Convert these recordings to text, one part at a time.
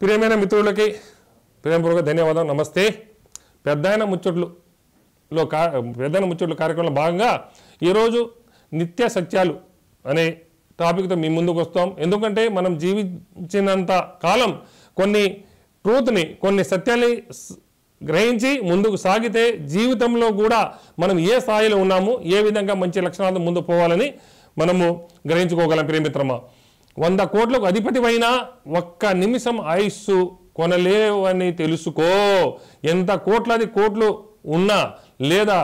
ప్రియమైన మిత్రులకి ప్రేమపూర్వక ధన్యవాదాలు. నమస్తే. పెద్దాయన ముచ్చట్లులో కా పెద్దాయన ముచ్చట్లు కార్యక్రమంలో భాగంగా ఈరోజు నిత్య సత్యాలు అనే టాపిక్తో మీ ముందుకు వస్తాం. ఎందుకంటే మనం జీవించినంత కాలం కొన్ని ట్రూత్ని కొన్ని సత్యాన్ని గ్రహించి ముందుకు సాగితే జీవితంలో కూడా మనం ఏ స్థాయిలో ఉన్నాము ఏ విధంగా మంచి లక్షణాలతో ముందు పోవాలని మనము గ్రహించుకోగలం ప్రియమిత్రమా. వంద కోట్లకు అధిపతివైనా ఒక్క నిమిషం ఆయుస్సు కొనలేవని తెలుసుకో. ఎంత కోట్లాది కోట్లు ఉన్నా లేదా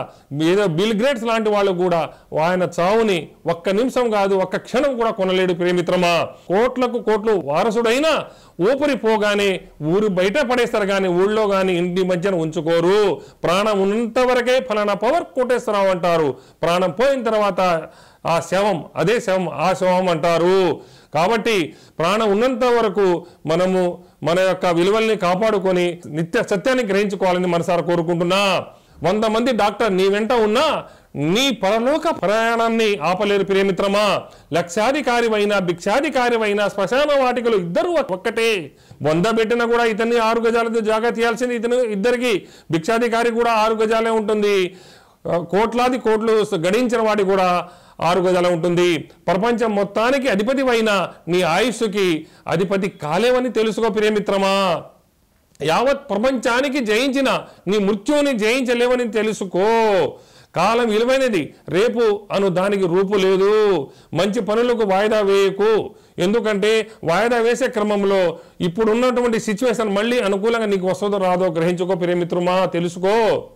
ఏదో బిల్ గ్రేట్స్ లాంటి వాళ్ళు కూడా ఆయన చావుని ఒక్క నిమిషం కాదు ఒక్క క్షణం కూడా కొనలేడు ప్రేమిత్రమా కోట్లకు కోట్లు వారసుడైనా ఊపిరి పోగానే ఊరు బయట పడేస్తారు కానీ ఊళ్ళో కానీ ఇంటి మధ్యన ఉంచుకోరు. ప్రాణం ఉన్నంత వరకే ఫలానా పవర్ కోటేశ్వరరావు అంటారు. ప్రాణం పోయిన తర్వాత ఆ శవం అదే శవం ఆ శవం అంటారు. కాబట్టి ప్రాణం ఉన్నంత వరకు మనము మన యొక్క విలువల్ని కాపాడుకొని నిత్య సత్యాన్ని గ్రహించుకోవాలని మనసారా కోరుకుంటున్నా. వంద మంది డాక్టర్ నీ వెంట ఉన్నా నీ పరలోక ప్రయాణాన్ని ఆపలేరు ప్రియమిత్రమా లక్షాధికారివైన భిక్షాధికారివైన శ్మశాన వాటికలు ఇద్దరు ఒక్కటే. వంద పెట్టినా కూడా ఇతన్ని ఆరు గజాలతో జాగ్రత్త తీయాల్సింది ఇతను ఇద్దరికి భిక్షాధికారి కూడా ఆరు గజాలే ఉంటుంది. కోట్లాది కోట్లు గడించిన వాడి కూడా ఆరు గజాల ఉంటుంది. ప్రపంచం మొత్తానికి అధిపతివైన నీ ఆయుస్సుకి అధిపతి కాలేవని తెలుసుకో ప్రియమిత్రమా. యావత్ ప్రపంచానికి జయించిన నీ మృత్యువుని జయించలేవని తెలుసుకో. కాలం విలువైనది. రేపు అను దానికి రూపు లేదు. మంచి పనులకు వాయిదా వేయకు. ఎందుకంటే వాయిదా వేసే క్రమంలో ఇప్పుడు ఉన్నటువంటి సిచ్యువేషన్ మళ్ళీ అనుకూలంగా నీకు వస్తుందో రాదో గ్రహించుకో ప్రియమిత్రమా. తెలుసుకో.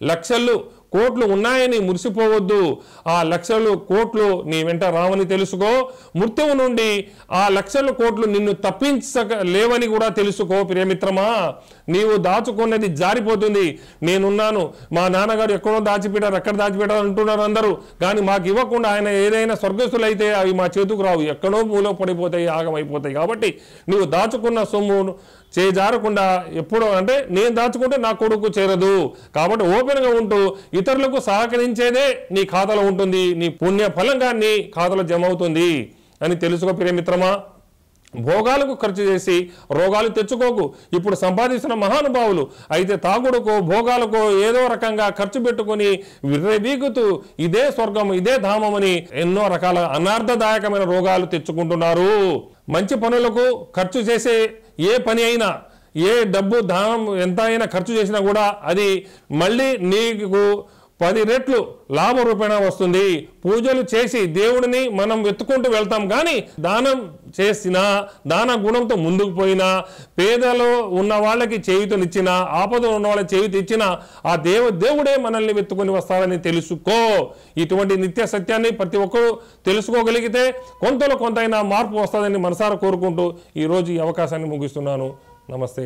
లక్షలు కోట్లు ఉన్నాయని మురిసిపోవద్దు. ఆ లక్షలు కోట్లు నీ వెంట రావని తెలుసుకో. మృత్యువు నుండి ఆ లక్షల కోట్లు నిన్ను తప్పించక లేవని కూడా తెలుసుకో ప్రియమిత్రమా నీవు దాచుకున్నది జారిపోతుంది. నేనున్నాను. మా నాన్నగారు ఎక్కడో దాచిపెట్టారు ఎక్కడ దాచిపెట్టారు అంటున్నారు అందరూ. కానీ మాకు ఇవ్వకుండా ఆయన ఏదైనా స్వర్గస్థులైతే అవి మా చేతుకు రావు. ఎక్కడో మూలో పడిపోతాయి ఆగమైపోతాయి. కాబట్టి నీవు దాచుకున్న సొమ్ము చేజారకుండా ఎప్పుడో అంటే నేను దాచుకుంటే నా కొడుకు చేరదు. కాబట్టి ఓపెన్గా ఉంటూ ఇతరులకు సహకరించేదే నీ ఖాతాలో ఉంటుంది నీ పుణ్య ఫలంగా నీ ఖాతాలో జమ అవుతుంది అని తెలుసుకో ప్రియమిత్రమా భోగాలకు ఖర్చు చేసి రోగాలు తెచ్చుకోకు. ఇప్పుడు సంపాదిస్తున్న మహానుభావులు అయితే తాగుడుకో భోగాలకో ఏదో రకంగా ఖర్చు పెట్టుకొని విర్రవీగుతూ ఇదే స్వర్గం ఇదే ధామం అని ఎన్నో రకాల అనార్థదాయకమైన రోగాలు తెచ్చుకుంటున్నారు. మంచి పనులకు ఖర్చు చేసే ఏ పని అయినా ఏ డబ్బు దానం ఎంత అయినా ఖర్చు చేసినా కూడా అది మళ్ళీ నీకు పది రెట్లు లాభ రూపేణ వస్తుంది. పూజలు చేసి దేవుడిని మనం వెతుకుంటూ వెళ్తాం. కానీ దానం చేసినా దాన గుణంతో ముందుకు పోయినా పేదలో ఉన్న వాళ్ళకి చేయుతనిచ్చిన ఆపద ఉన్న వాళ్ళకి చేయుత ఇచ్చిన ఆ దేవ దేవుడే మనల్ని వెతుకుని వస్తాడని తెలుసుకో. ఇటువంటి నిత్య సత్యాన్ని ప్రతి ఒక్కరూ తెలుసుకోగలిగితే కొంతలో కొంతైనా మార్పు వస్తుందని మనసారా కోరుకుంటూ ఈరోజు ఈ అవకాశాన్ని ముగిస్తున్నాను. నమస్తే